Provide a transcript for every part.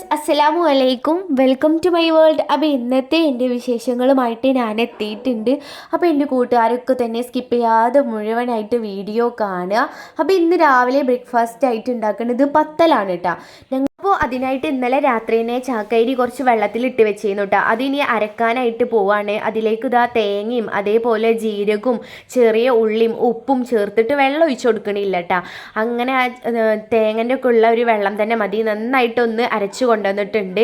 Viewers അസ്സലാമു അലൈക്കും. Welcome to my world. അപ്പോൾ ഇന്നത്തെ എന്റെ വിശേഷങ്ങളുമായിട്ട് ഞാൻ എത്തിയിട്ടുണ്ട് അപ്പോൾ എന്റെ കൂട്ടുകാരൊക്കെ തന്നെ സ്കിപ്പ് ചെയ്യാതെ മുഴുവനായിട്ട് വീഡിയോ കാണുക. അപ്പോൾ ഇന്ന് രാവിലെ ബ്രേക്ക്ഫാസ്റ്റ് ആയിട്ട് ഉണ്ടാക്കുന്നത് പത്തലാണ് കേട്ടോ അപ്പോൾ അതിനായിട്ട് ഇന്നലെ രാത്രി തന്നെ ചാക്കരി കുറച്ച് വെള്ളത്തിൽ ഇട്ട് വെച്ചിരുന്നു കേട്ടോ അതിനി അരക്കാനായിട്ട് പോവാണ്. അതിലേക്ക് ഇതാ തേങ്ങയും അതേപോലെ ജീരകവും ചെറിയ ഉള്ളിയും ഉപ്പും ചേർത്തിട്ട് വെള്ളം ഒഴിച്ചു കൊടുക്കണില്ല കേട്ടോ അങ്ങനെ തേങ്ങന്റെ ഒക്കെ ഉള്ള ഒരു വെള്ളം തന്നെ മതി. നന്നായിട്ടൊന്ന് അരച്ചു കൊണ്ടുവന്നിട്ടുണ്ട്.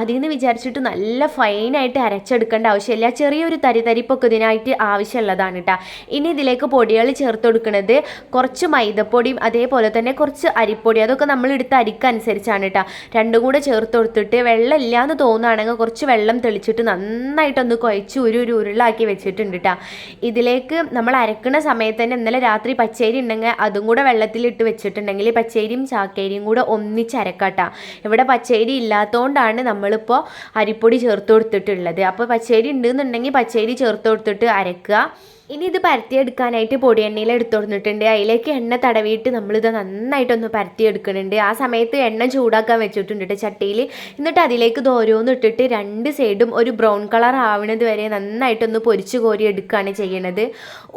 അതിൽ നിന്ന് വിചാരിച്ചിട്ട് നല്ല ഫൈനായിട്ട് അരച്ചെടുക്കേണ്ട ആവശ്യമില്ല. ചെറിയൊരു തരി തരിപ്പൊക്കെ ഇതിനായിട്ട് ആവശ്യമുള്ളതാണ് കേട്ടോ ഇനി ഇതിലേക്ക് പൊടികൾ ചേർത്ത് കൊടുക്കുന്നത് കുറച്ച് മൈദപ്പൊടിയും അതേപോലെ തന്നെ കുറച്ച് അരിപ്പൊടി. അതൊക്കെ നമ്മൾ എടുത്ത് അരിക്കനുസരിച്ചാണ് കേട്ടോ. രണ്ടും കൂടെ ചേർത്ത് കൊടുത്തിട്ട് വെള്ളം ഇല്ലയെന്ന് തോന്നുകയാണെങ്കിൽ കുറച്ച് വെള്ളം തെളിച്ചിട്ട് നന്നായിട്ടൊന്ന് കുഴച്ച് ഒരു ഒരു ഉരുളാക്കി വെച്ചിട്ടുണ്ട് കേട്ടോ. ഇതിലേക്ക് നമ്മൾ അരക്കുന്ന സമയത്ത് തന്നെ ഇന്നലെ രാത്രി പച്ചേരി ഉണ്ടെങ്കിൽ അതും കൂടെ വെള്ളത്തിലിട്ട് വെച്ചിട്ടുണ്ടെങ്കിൽ പച്ചേരിയും ചാക്കേരിയും കൂടെ ഒന്നിച്ച് അരക്കാട്ടാ ഇവിടെ പച്ചേരി ഇല്ലാത്തതുകൊണ്ടാണ് നമ്മളിപ്പോൾ അരിപ്പൊടി ചേർത്ത് കൊടുത്തിട്ടുള്ളത്. അപ്പോൾ പച്ചരി ഉണ്ടെന്നുണ്ടെങ്കിൽ പച്ചേരി ചേർത്ത് കൊടുത്തിട്ട് അരക്കുക. ഇനി ഇത് പരത്തിയെടുക്കാനായിട്ട് പൊടി എണ്ണയിൽ എടുത്തു കൊടുത്തിട്ടുണ്ട് അതിലേക്ക് എണ്ണ തടവിയിട്ട് നമ്മളിത് നന്നായിട്ടൊന്ന് പരത്തിയെടുക്കുന്നുണ്ട്. ആ സമയത്ത് എണ്ണ ചൂടാക്കാൻ വെച്ചിട്ടുണ്ട് ചട്ടിയിൽ എന്നിട്ട് അതിലേക്ക് ഓരോന്ന് ഇട്ടിട്ട് രണ്ട് സൈഡും ഒരു ബ്രൗൺ കളർ ആവുന്നത് വരെ നന്നായിട്ടൊന്ന് പൊരിച്ച് കോരി എടുക്കുകയാണ് ചെയ്യണത്.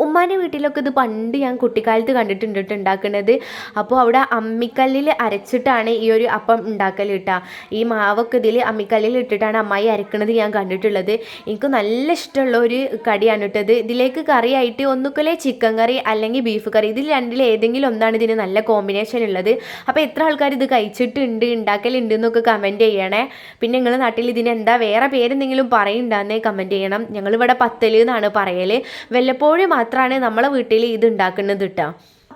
ഉമ്മാന്റെ വീട്ടിലൊക്കെ ഇത് പണ്ട് ഞാൻ കുട്ടിക്കാലത്ത് കണ്ടിട്ടുണ്ട് ഉണ്ടാക്കുന്നത് അപ്പോൾ അവിടെ അമ്മിക്കല്ലിൽ അരച്ചിട്ടാണ് ഈ ഒരു അപ്പം ഉണ്ടാക്കൽ കിട്ടുക ഈ മാവൊക്കെ ഇതിൽ അമ്മിക്കല്ലിൽ ഇട്ടിട്ടാണ് അമ്മായി അരക്കുന്നത് ഞാൻ കണ്ടിട്ടുള്ളത്. എനിക്ക് നല്ല ഇഷ്ടമുള്ള ഒരു കടിയാണ് ഇട്ടത് ഇതിലേക്ക് കറിയായിട്ട് ഒന്നുക്കലെ ചിക്കൻ കറി അല്ലെങ്കിൽ ബീഫ് കറി. ഇതിൽ രണ്ടിൽ ഏതെങ്കിലും ഒന്നാണ് ഇതിന് നല്ല കോമ്പിനേഷൻ ഉള്ളത്. അപ്പോൾ എത്ര ആൾക്കാർ ഇത് കഴിച്ചിട്ടുണ്ട് ഉണ്ടാക്കലുണ്ട് എന്നൊക്കെ കമന്റ് ചെയ്യണേ. പിന്നെ നിങ്ങളുടെ നാട്ടിൽ ഇതിന് എന്താ വേറെ പേരെന്തെങ്കിലും പറയുന്നുണ്ടാന്നേ കമന്റ് ചെയ്യണം. ഞങ്ങളിവിടെ പത്തൽ എന്നാണ് പറയൽ വല്ലപ്പോഴും മാത്രമാണ് നമ്മളെ വീട്ടിൽ ഇത് ഉണ്ടാക്കുന്നത് കേട്ടോ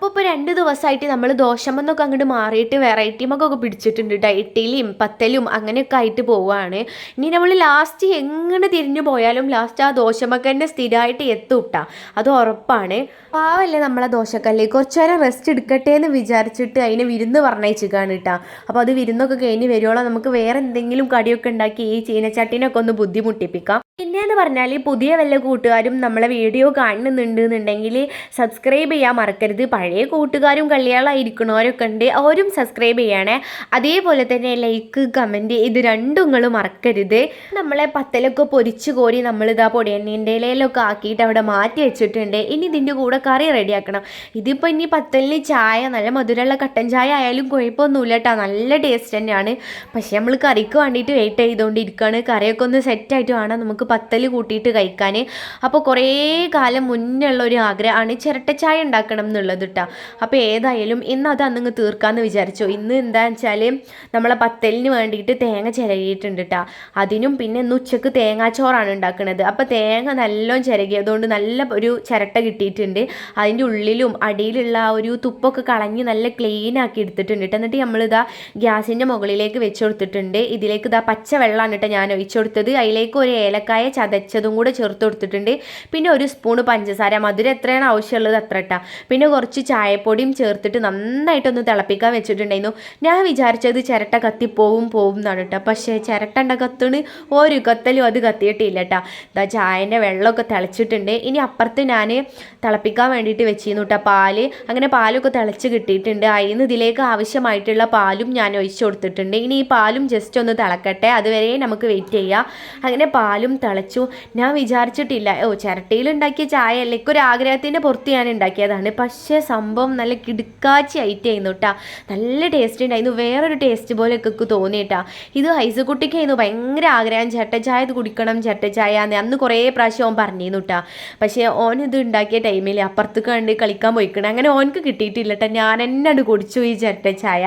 അപ്പോൾ ഇപ്പോൾ രണ്ട് ദിവസമായിട്ട് നമ്മൾ ദോശമെന്നൊക്കെ അങ്ങോട്ട് മാറിയിട്ട് വെറൈറ്റി വെറൈറ്റിമൊക്കെ പിടിച്ചിട്ടുണ്ട് ഇഡ്ഡലിയും പത്തലും അങ്ങനെയൊക്കെ ആയിട്ട് പോവുകയാണ് ഇനി നമ്മൾ ലാസ്റ്റ് എങ്ങനെ തിരിഞ്ഞു പോയാലും ലാസ്റ്റ് ആ ദോശമൊക്കെ തന്നെ സ്ഥിരമായിട്ട് എത്തും കേട്ടോ അത് ഉറപ്പാണ്. പാവല്ലേ നമ്മളെ ദോശക്കല്ലേ. കുറച്ചു നേരം റെസ്റ്റ് എടുക്കട്ടെ എന്ന് വിചാരിച്ചിട്ട് അതിനെ വിരുന്ന് പറഞ്ഞയച്ചിക്കാണ് കേട്ടോ അപ്പോൾ അത് വിരുന്നൊക്കെ കഴിഞ്ഞ് വരുവോളം നമുക്ക് വേറെ എന്തെങ്കിലും കടിയൊക്കെ ഉണ്ടാക്കി ഈ ചീനച്ചട്ടിനൊക്കെ ഒന്ന് ബുദ്ധിമുട്ടിപ്പിക്കാം. പിന്നെയെന്ന് പറഞ്ഞാൽ പുതിയ വല്ല കൂട്ടുകാരും നമ്മളെ വീഡിയോ കാണുന്നുണ്ട് എന്നുണ്ടെങ്കിൽ സബ്സ്ക്രൈബ് ചെയ്യാൻ മറക്കരുത്. പഴയ കൂട്ടുകാരും കളിയാളായിരിക്കണവരൊക്കെ ഉണ്ട് അവരും സബ്സ്ക്രൈബ് ചെയ്യണേ. അതേപോലെ തന്നെ ലൈക്ക് കമന്റ് ഇത് രണ്ടും നിങ്ങൾ മറക്കരുത്. നമ്മളെ പത്തലൊക്കെ പൊരിച്ച് കോരി നമ്മളിതാ പൊടിയണ്ണീന്റെ ഇലയിലൊക്കെ ആക്കിയിട്ട് അവിടെ മാറ്റി വെച്ചിട്ടുണ്ട്. ഇനി ഇതിന്റെ കൂടെ കറി റെഡിയാക്കണം ഇതിപ്പോൾ ഇനി പത്തലിന് ചായ നല്ല മധുരമുള്ള കട്ടൻ ചായ ആയാലും കുഴപ്പമൊന്നുമില്ല കേട്ടോ നല്ല ടേസ്റ്റ് തന്നെയാണ്. പക്ഷേ നമ്മൾ കറിക്ക് വേണ്ടിയിട്ട് വെയിറ്റ് ചെയ്തുകൊണ്ടിരിക്കുകയാണ് കറിയൊക്കെ ഒന്ന് സെറ്റായിട്ട് വേണം നമുക്ക് പത്തൽ കൂട്ടിയിട്ട് കഴിക്കാൻ അപ്പോൾ കുറേ കാലം മുന്നേ ഉള്ള ഒരു ആഗ്രഹമാണ് ചിരട്ടച്ചായ ഉണ്ടാക്കണം എന്നുള്ളത് കേട്ടോ അപ്പോൾ ഏതായാലും ഇന്ന് അത് അന്നങ്ങ് തീർക്കാമെന്ന് വിചാരിച്ചു. ഇന്ന് എന്താണെന്ന് വെച്ചാൽ നമ്മളെ പത്തലിന് വേണ്ടിയിട്ട് തേങ്ങ ചിരകിയിട്ടുണ്ട് കേട്ടോ അതിനും പിന്നെ ഇന്ന് ഉച്ചയ്ക്ക് തേങ്ങാച്ചോറാണ് ഉണ്ടാക്കുന്നത് അപ്പോൾ തേങ്ങ നല്ലോണം ചിരകിയതുകൊണ്ട് നല്ല ഒരു ചിരട്ട കിട്ടിയിട്ടുണ്ട്. അതിന്റെ ഉള്ളിലും അടിയിലുള്ള ആ ഒരു തുപ്പൊക്കെ കളഞ്ഞ് നല്ല ക്ലീൻ ആക്കി എടുത്തിട്ടുണ്ട് എന്നിട്ട് നമ്മളിതാ ഗ്യാസിന്റെ മുകളിലേക്ക് വെച്ച് കൊടുത്തിട്ടുണ്ട്. ഇതിലേക്ക് ഇതാ പച്ച വെള്ളമാണ് കേട്ടോ ഞാൻ ഒഴിച്ചു കൊടുത്തത്. അതിലേക്ക് ഒരു ഏലക്കായ ചതച്ചതും കൂടെ ചേർത്ത് കൊടുത്തിട്ടുണ്ട്. പിന്നെ ഒരു സ്പൂണ് പഞ്ചസാര. മധുരം എത്രയാണ് ആവശ്യമുള്ളത് അത്ര ഇട്ടാ പിന്നെ കുറച്ച് ചായപ്പൊടിയും ചേർത്തിട്ട് നന്നായിട്ടൊന്ന് തിളപ്പിക്കാൻ വെച്ചിട്ടുണ്ടായിരുന്നു. ഞാൻ വിചാരിച്ചത് ചിരട്ട കത്തി പോവും പോവും എന്നാണ് കേട്ടോ പക്ഷേ ചിരട്ടണ്ട കത്തുണ് ഒരു കത്തലും അത് കത്തിയിട്ടില്ല കേട്ടോ ഇതാ ചായന്റെ വെള്ളമൊക്കെ തിളച്ചിട്ടുണ്ട്. ഇനി അപ്പുറത്ത് ഞാൻ തിളപ്പിക്കാൻ വേണ്ടിയിട്ട് വെച്ചിരുന്നു കേട്ടോ പാൽ. അങ്ങനെ പാലൊക്കെ തിളച്ച് കിട്ടിയിട്ടുണ്ട്. അതിന് ഇതിലേക്ക് ആവശ്യമായിട്ടുള്ള പാലും ഞാൻ ഒഴിച്ചു കൊടുത്തിട്ടുണ്ട്. ഇനി ഈ പാലും ജസ്റ്റ് ഒന്ന് തിളക്കട്ടെ. അതുവരെ നമുക്ക് വെയിറ്റ് ചെയ്യാം. അങ്ങനെ പാലും തിളച്ചു. ഞാൻ വിചാരിച്ചിട്ടില്ല. ഓ ചിരട്ടയിൽ ഉണ്ടാക്കിയ ചായ അല്ലേ ഒരു ആഗ്രഹത്തിന്റെ പുറത്ത് ഞാൻ ഉണ്ടാക്കിയതാണ്. പക്ഷേ സംഭവം നല്ല കിടുക്കാച്ചി ഐറ്റം ആയിരുന്നു കേട്ടോ നല്ല ടേസ്റ്റ് ഉണ്ടായിരുന്നു. വേറൊരു ടേസ്റ്റ് പോലെയൊക്കെ തോന്നി കേട്ടോ ഇത് ഹൈസക്കുട്ടിക്കായിരുന്നു ഭയങ്കര ആഗ്രഹം. ചട്ടച്ചായ ഇത് കുടിക്കണം ചട്ടച്ചായ എന്ന് അന്ന് കുറേ പ്രാവശ്യം ഓൻ പറഞ്ഞിരുന്നു കേട്ടോ പക്ഷേ ഓൻ ഇത് ഉണ്ടാക്കിയ ടൈമിൽ അപ്പുറത്ത് കണ്ട് കളിക്കാൻ പോയിക്കണം. അങ്ങനെ ഓനക്ക് കിട്ടിയിട്ടില്ല കേട്ടോ ഞാൻ എന്നെ കുടിച്ചു ഈ ചട്ടച്ചായ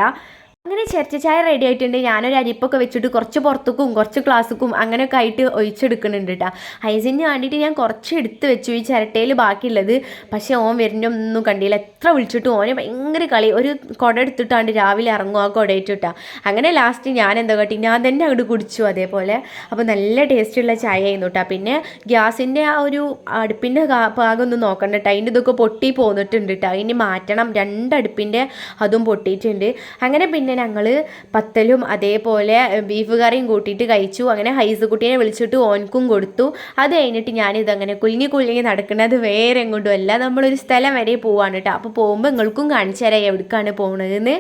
അങ്ങനെ ചെറിയ ചായ റെഡി ആയിട്ടുണ്ട്. ഞാനൊരു അരിപ്പൊക്കെ വെച്ചിട്ട് കുറച്ച് പുറത്തേക്കും കുറച്ച് ക്ലാസ്സുക്കും അങ്ങനെയൊക്കെ ആയിട്ട് ഒഴിച്ചെടുക്കുന്നുണ്ട് കേട്ടോ ഐസിന് വേണ്ടിയിട്ട് ഞാൻ കുറച്ച് എടുത്ത് വെച്ചു. ഈ ചിരട്ടയിൽ ബാക്കിയുള്ളത്. പക്ഷേ ഓൻ വരുന്ന ഒന്നും കണ്ടില്ല. എത്ര വിളിച്ചിട്ടും ഓനെ ഭയങ്കര കളി. ഒരു കുട എടുത്തിട്ടാണ്ട് രാവിലെ ഇറങ്ങും ആ കുടയിട്ടിട്ടാ അങ്ങനെ ലാസ്റ്റ് ഞാൻ എന്താ കാട്ടി ഞാൻ തന്നെ അങ്ങോട്ട് കുടിച്ചു അതേപോലെ. അപ്പോൾ നല്ല ടേസ്റ്റുള്ള ചായ ആയിരുന്നു കേട്ടോ പിന്നെ ഗ്യാസിന്റെ ആ ഒരു അടുപ്പിന്റെ ഭാഗം ഒന്ന് നോക്കണ്ട കേട്ടോ അതിന്റെ ഇതൊക്കെ പൊട്ടി പോന്നിട്ടുണ്ട് കേട്ടോ ഇനി മാറ്റണം. രണ്ട് അടുപ്പിന്റെ അതും പൊട്ടിയിട്ടുണ്ട്. അങ്ങനെ പിന്നെ ഞങ്ങൾ പത്തലും അതേപോലെ ബീഫ് കറിയും കൂട്ടിയിട്ട് കഴിച്ചു. അങ്ങനെ ഹൈസ് കുട്ടീനെ വിളിച്ചിട്ട് ഓൻക്കും കൊടുത്തു. അത് കഴിഞ്ഞിട്ട് ഞാനിതങ്ങനെ കുലുങ്ങി കുലുങ്ങി നടക്കുന്നത് വേറെ എങ്ങോട്ടും അല്ല. നമ്മളൊരു സ്ഥലം വരെ പോവാണ് കേട്ടോ അപ്പോൾ പോകുമ്പോൾ നിങ്ങൾക്കും കാണിച്ചു തരാം എവിടേക്കാണ് പോകുന്നതെന്ന്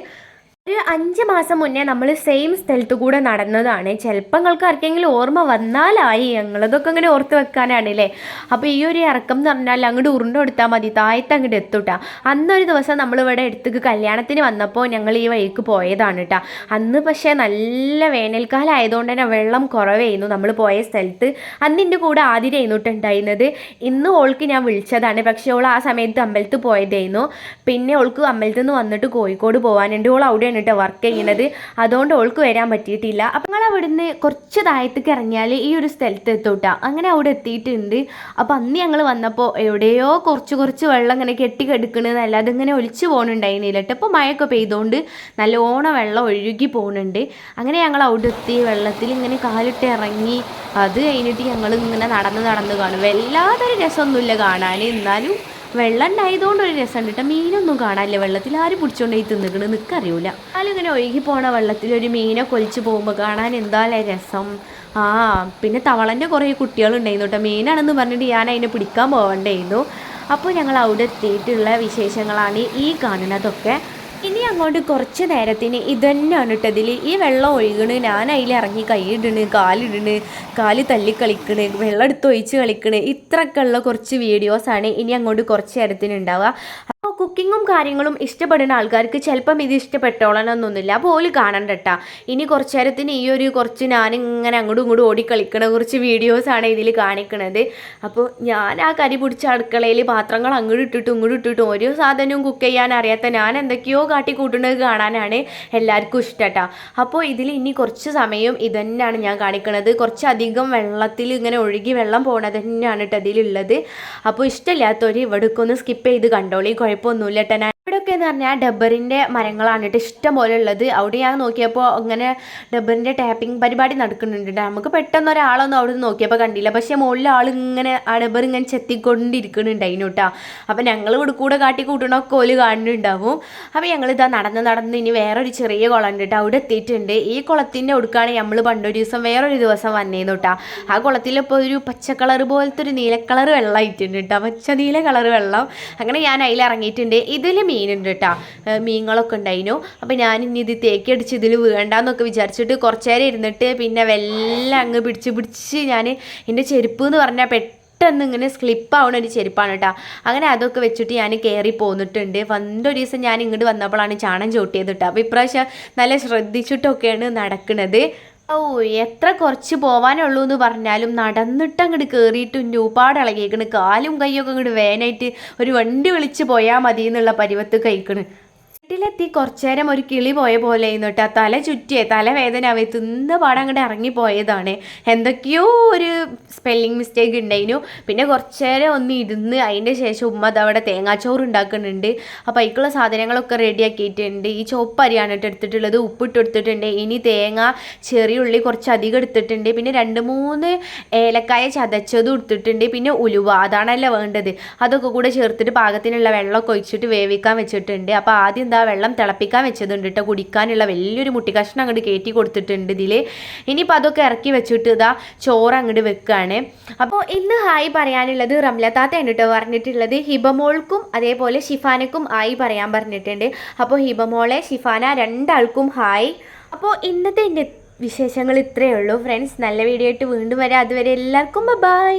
ഒരു അഞ്ച് മാസം മുന്നേ നമ്മൾ സെയിം സ്ഥലത്ത് കൂടെ നടന്നതാണ്. ചിലപ്പോൾ നിങ്ങൾക്ക് ആർക്കെങ്കിലും ഓർമ്മ വന്നാലായി ഞങ്ങളതൊക്കെ അങ്ങനെ ഓർത്ത് വെക്കാനാണ് അല്ലേ അപ്പോൾ ഈ ഒരു ഇറക്കം എന്ന് പറഞ്ഞാൽ അങ്ങോട്ട് ഉരുണ്ട് കൊടുത്താൽ മതി. താഴത്ത് അങ്ങോട്ട് എത്തൂട്ടാ. അന്നൊരു ദിവസം നമ്മൾ ഇവിടെ അടുത്തേക്ക് കല്യാണത്തിന് വന്നപ്പോൾ ഞങ്ങൾ ഈ വഴിക്ക് പോയതാണ് കേട്ടോ അന്ന് പക്ഷേ നല്ല വേനൽക്കാലം ആയതുകൊണ്ട് തന്നെ വെള്ളം കുറവായിരുന്നു. നമ്മൾ പോയ സ്ഥലത്ത് അന്ന് എന്റെ കൂടെ ആദ്യം കേട്ടോ ഉണ്ടായിരുന്നത് ഇന്ന് ഓൾക്ക് ഞാൻ വിളിച്ചതാണ്. പക്ഷേ ഓൾ ആ സമയത്ത് അമ്പലത്തിൽ പോയതായിരുന്നു. പിന്നെ ഓൾക്ക് അമ്പലത്തിൽ നിന്ന് വന്നിട്ട് കോഴിക്കോട് പോകാനുണ്ട് ഓൾ കേട്ടോ വർക്ക് ചെയ്യുന്നത്. അതുകൊണ്ട് ഓൾക്ക് വരാൻ പറ്റിയിട്ടില്ല. അപ്പം നിങ്ങൾ അവിടുന്ന് കുറച്ച് താഴത്തേക്ക് ഇറങ്ങിയാൽ ഈ ഒരു സ്ഥലത്ത് എത്തൂട്ടാ. അങ്ങനെ അവിടെ എത്തിയിട്ടുണ്ട്. അപ്പം അന്ന് ഞങ്ങൾ വന്നപ്പോൾ എവിടെയോ കുറച്ച് കുറച്ച് വെള്ളം ഇങ്ങനെ കെട്ടി കിടക്കണമെന്നല്ല അതിങ്ങനെ ഒലിച്ചു പോകുന്നുണ്ടായിരുന്നില്ല കേട്ടോ ഇപ്പോൾ മഴയൊക്കെ പെയ്തുകൊണ്ട് നല്ലോണം വെള്ളം ഒഴുകി പോകുന്നുണ്ട് അങ്ങനെ ഞങ്ങൾ അവിടെ എത്തി. വെള്ളത്തിൽ ഇങ്ങനെ കാലിട്ട് ഇറങ്ങി. അത് കഴിഞ്ഞിട്ട് ഞങ്ങൾ ഇങ്ങനെ നടന്ന് നടന്ന് കാണും. വല്ലാതൊരു രസമൊന്നുമില്ല കാണാൻ എന്നാലും വെള്ളം ഉണ്ടായതുകൊണ്ട് ഒരു രസമുണ്ട് കേട്ടോ മീനൊന്നും കാണാനില്ല. വെള്ളത്തിൽ ആര് പിടിച്ചോണ്ട് തിന്നിക്കണ്? നിൽക്കറിയൂല എന്നാലും ഇങ്ങനെ ഒഴുകി പോണ വെള്ളത്തിൽ ഒരു മീനെ കൊലിച്ച് പോകുമ്പോൾ കാണാൻ എന്താല്ലേ രസം? ആ പിന്നെ തവളന്റെ കുറേ കുട്ടികളുണ്ടായിരുന്നു കേട്ടോ മീനാണെന്ന് പറഞ്ഞിട്ട് ഞാൻ അതിനെ പിടിക്കാൻ പോകണ്ടായിരുന്നു. അപ്പോൾ ഞങ്ങൾ അവിടെ എത്തിയിട്ടുള്ള വിശേഷങ്ങളാണ് ഈ കാണുന്നതൊക്കെ. ഇനി അങ്ങോട്ട് കുറച്ച് നേരത്തിന് ഇതന്നെയാണ് ഇട്ടതിൽ ഈ വെള്ളം ഒഴുകണ് ഞാൻ അതിൽ ഇറങ്ങി കൈയിടണ് കാലിടണ് കാൽ തല്ലി കളിക്കണ് വെള്ളം എടുത്ത് ഒഴിച്ച് കളിക്കണ് ഇത്രക്കുള്ള കുറച്ച് വീഡിയോസാണ് ഇനി അങ്ങോട്ട് കുറച്ച് നേരത്തിന് ഉണ്ടാവുക കുക്കിങ്ങും കാര്യങ്ങളും ഇഷ്ടപ്പെടുന്ന ആൾക്കാർക്ക് ചിലപ്പം ഇത് ഇഷ്ടപ്പെട്ടോളണമെന്നൊന്നുമില്ല അപ്പോൾ ഓൽ കാണണ്ട കേട്ടോ ഇനി കുറച്ച് നേരത്തിന് ഈ ഒരു കുറച്ച് ഞാനിങ്ങനെ അങ്ങോട്ടും ഇങ്ങോട്ടും ഓടിക്കളിക്കണ കുറച്ച് വീഡിയോസാണ് ഇതിൽ കാണിക്കണത്. അപ്പോൾ ഞാൻ ആ കരി പിടിച്ച അടുക്കളയിൽ പാത്രങ്ങൾ അങ്ങോട്ട് ഇട്ടിട്ടും ഇങ്ങോട്ട് ഇട്ടിട്ടും ഓരോ സാധനവും കുക്ക് ചെയ്യാൻ അറിയാത്ത ഞാൻ എന്തൊക്കെയോ കാട്ടി കൂട്ടുന്നത് കാണാനാണ് എല്ലാവർക്കും ഇഷ്ടം കേട്ടോ അപ്പോൾ ഇതിൽ ഇനി കുറച്ച് സമയം ഇതന്നെയാണ് ഞാൻ കാണിക്കുന്നത് കുറച്ചധികം വെള്ളത്തിൽ ഇങ്ങനെ ഒഴുകി വെള്ളം പോകണത് തന്നെയാണ് കേട്ടോ അതിലുള്ളത് അപ്പോൾ ഇഷ്ടമില്ലാത്തവർ ഇവിടെ ഒന്ന് സ്കിപ്പ് ചെയ്ത് കണ്ടോളി. കുഴപ്പമൊന്നുമില്ല കേട്ടോ ഇവിടെയൊക്കെ എന്ന് പറഞ്ഞാൽ ഡബ്ബറിന്റെ മരങ്ങളാണ് കേട്ടോ ഇഷ്ടം പോലെ ഉള്ളത് അവിടെ ഞാൻ നോക്കിയപ്പോൾ അങ്ങനെ ഡബ്ബറിന്റെ ടാപ്പിംഗ് പരിപാടി നടക്കുന്നുണ്ട്. നമുക്ക് പെട്ടെന്ന് ഒരാളൊന്നും അവിടെ നിന്ന് നോക്കിയപ്പോൾ കണ്ടില്ല. പക്ഷേ മുകളിൽ ആൾ ഇങ്ങനെ ആ ഡബ്ബർ ഇങ്ങനെ ചെത്തിക്കൊണ്ടിരിക്കുന്നുണ്ടായിരുന്നു കേട്ടോ അപ്പോൾ ഞങ്ങൾ ഇവിടെ കൂടെ കാട്ടി കൂട്ടണമൊക്കെ ഓൽ കാണുന്നുണ്ടാവും. അപ്പോൾ ഞങ്ങൾ ഇതാ നടന്ന് നടന്ന് ഇനി വേറൊരു ചെറിയ കുളം ഉണ്ട് കേട്ടോ അവിടെ എത്തിയിട്ടുണ്ട്. ഈ കുളത്തിന്റെ ഒടുക്കാണ് നമ്മൾ പണ്ടൊരു ദിവസം വേറൊരു ദിവസം വന്നേന്നു കേട്ടോ ആ കുളത്തിൽ ഇപ്പോൾ ഒരു പച്ച കളർ പോലത്തെ ഒരു നീല കളർ വെള്ളമായിട്ടുണ്ട് കേട്ടോ പച്ച നീല കളർ വെള്ളം. അങ്ങനെ ഞാൻ അതിൽ ഇറങ്ങിയിട്ടുണ്ട് ഇതിൽ മീനുണ്ട് കേട്ടോ മീനുകളൊക്കെ ഉണ്ടായിരുന്നു അപ്പോൾ ഞാൻ ഇനി ഇത് തേക്കി അടിച്ച് ഇതിൽ വീണ്ടെന്നൊക്കെ വിചാരിച്ചിട്ട് കുറച്ച് നേരം ഇരുന്നിട്ട് പിന്നെ വെല്ലാം അങ്ങ് പിടിച്ച് പിടിച്ച് ഞാൻ എന്റെ ചെരുപ്പ് എന്ന് പറഞ്ഞാൽ പെട്ടെന്ന് ഇങ്ങനെ സ്ലിപ്പ് ആവുന്ന ഒരു ചെരുപ്പാണ് കേട്ടോ അങ്ങനെ അതൊക്കെ വെച്ചിട്ട് ഞാൻ കയറി പോന്നിട്ടുണ്ട്. പണ്ടൊരു ദിവസം ഞാൻ ഇങ്ങോട്ട് വന്നപ്പോഴാണ് ചാണം ചോട്ടിയത് കേട്ടോ അപ്പോൾ ഇപ്രാവശ്യം നല്ല ശ്രദ്ധിച്ചിട്ടൊക്കെയാണ് നടക്കുന്നത് ഓ എത്ര കുറച്ച് പോവാനുള്ളൂ എന്ന് പറഞ്ഞാലും നടന്നിട്ട് അങ്ങോട്ട് കയറിയിട്ട് ഒരുപാട് ഇളകിയേക്കണ്. കാലും കൈയൊക്കെ അങ്ങോട്ട് വേനായിട്ട് ഒരു വണ്ടി വിളിച്ച് പോയാൽ മതി എന്നുള്ള പരുവത്ത് കഴിക്കണ്. വീട്ടിലെത്തി കുറച്ചു നേരം ഒരു കിളി പോയ പോലെ ഇന്നിട്ട് തല ചുറ്റിയെ തലവേദന ആവേ തിന്ന പാടം അങ്ങോട്ട് ഇറങ്ങിപ്പോയതാണ് എന്തൊക്കെയോ ഒരു സ്പെല്ലിങ് മിസ്റ്റേക്ക് ഉണ്ടായിരുന്നു പിന്നെ കുറച്ചു നേരം ഒന്ന് ഇരുന്ന് അതിന്റെ ശേഷം ഉമ്മ അതവിടെ തേങ്ങാച്ചോറ് ഉണ്ടാക്കുന്നുണ്ട്. അപ്പോൾ അതിക്കുള്ള സാധനങ്ങളൊക്കെ റെഡിയാക്കിയിട്ടുണ്ട് ഈ ചോപ്പരിയാണ് ഇട്ട് എടുത്തിട്ടുള്ളത് ഉപ്പിട്ട് എടുത്തിട്ടുണ്ട് ഇനി തേങ്ങ ചെറിയ ഉള്ളി കുറച്ച് അധികം എടുത്തിട്ടുണ്ട്. പിന്നെ രണ്ട് മൂന്ന് ഏലക്കായ ചതച്ചതും എടുത്തിട്ടുണ്ട്. പിന്നെ ഉലുവ അതാണല്ലോ വേണ്ടത്. അതൊക്കെ കൂടെ ചേർത്തിട്ട് പാകത്തിനുള്ള വെള്ളമൊക്കെ ഒഴിച്ചിട്ട് വേവിക്കാൻ വെച്ചിട്ടുണ്ട്. അപ്പോൾ ആദ്യം എന്താ വെള്ളം തിളപ്പിക്കാൻ വെച്ചതുണ്ട് കേട്ടോ കുടിക്കാനുള്ള വലിയൊരു മുട്ടി കഷ്ണം അങ്ങോട്ട് കയറ്റി കൊടുത്തിട്ടുണ്ട് ഇതിൽ ഇനിയിപ്പോൾ അതൊക്കെ ഇറക്കി വെച്ചിട്ട് ഇതാ ചോറ് അങ്ങോട്ട് വെക്കുകയാണ് അപ്പോൾ ഇന്ന് ഹായ് പറയാനുള്ളത് റംലത്താത്തയാണ് കേട്ടോ പറഞ്ഞിട്ടുള്ളത്. ഹിബമോൾക്കും അതേപോലെ ഷിഫാനക്കും ആയി പറയാൻ പറഞ്ഞിട്ടുണ്ട്. അപ്പോൾ ഹിബമോളെ ഷിഫാന രണ്ടാൾക്കും ഹായ്. അപ്പോൾ ഇന്നത്തെ എന്റെ വിശേഷങ്ങൾ ഇത്രയേ ഉള്ളൂ. ഫ്രണ്ട്സ് നല്ല വീഡിയോ ആയിട്ട് വീണ്ടും വരാം. അതുവരെ എല്ലാവർക്കും ബൈ